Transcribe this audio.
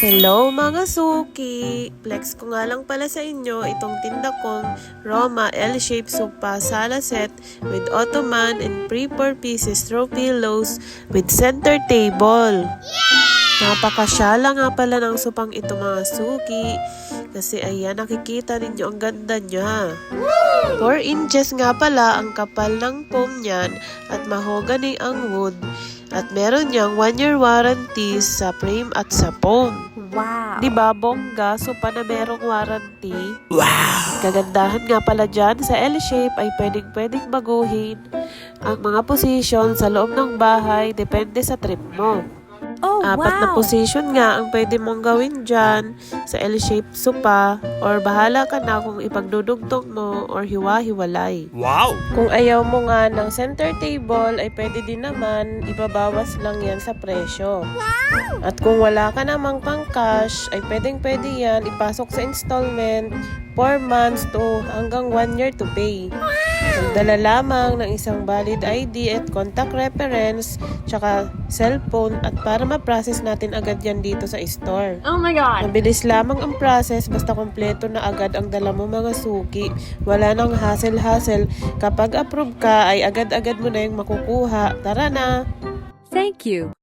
Hello mga suki! Flex ko nga lang pala sa inyo itong tinda kong Roma L-shaped sofa sala set with ottoman and pre-4 pieces throw pillows with center table. Napakasyala nga pala ng supang ito mga suki. Kasi ayan, nakikita ninyo ang ganda niya. 4 inches nga pala ang kapal ng foam niyan at mahogany ang wood. At meron niyang 1 year warranty sa frame at sa foam. Wow. Di ba, bongga? So, pa na merong warranty. Wow! Kagandahan nga pala dyan, sa L-shape ay pwedeng-pwedeng baguhin ang mga position sa loob ng bahay, depende sa trip mo. Oh, Apat na wow. position nga ang pwede mong gawin dyan sa L-shape sopa or bahala ka na kung ipagdudugtong mo or hiwa-hiwalay. Wow! Kung ayaw mo nga ng center table, ay pwede din naman ibabawas lang yan sa presyo. At kung wala ka namang pang cash, ay pwedeng pwede yan ipasok sa installment 4 months to hanggang 1 year to pay. Magdala lamang ng isang valid ID at contact reference, tsaka cellphone at para ma-process natin agad yan dito sa store. Oh my God. Mabilis lamang ang process basta kompleto na agad ang dala mo mga suki. Wala nang hassle-hassle. Kapag approve ka ay agad-agad mo na yung makukuha. Tara na! Thank you.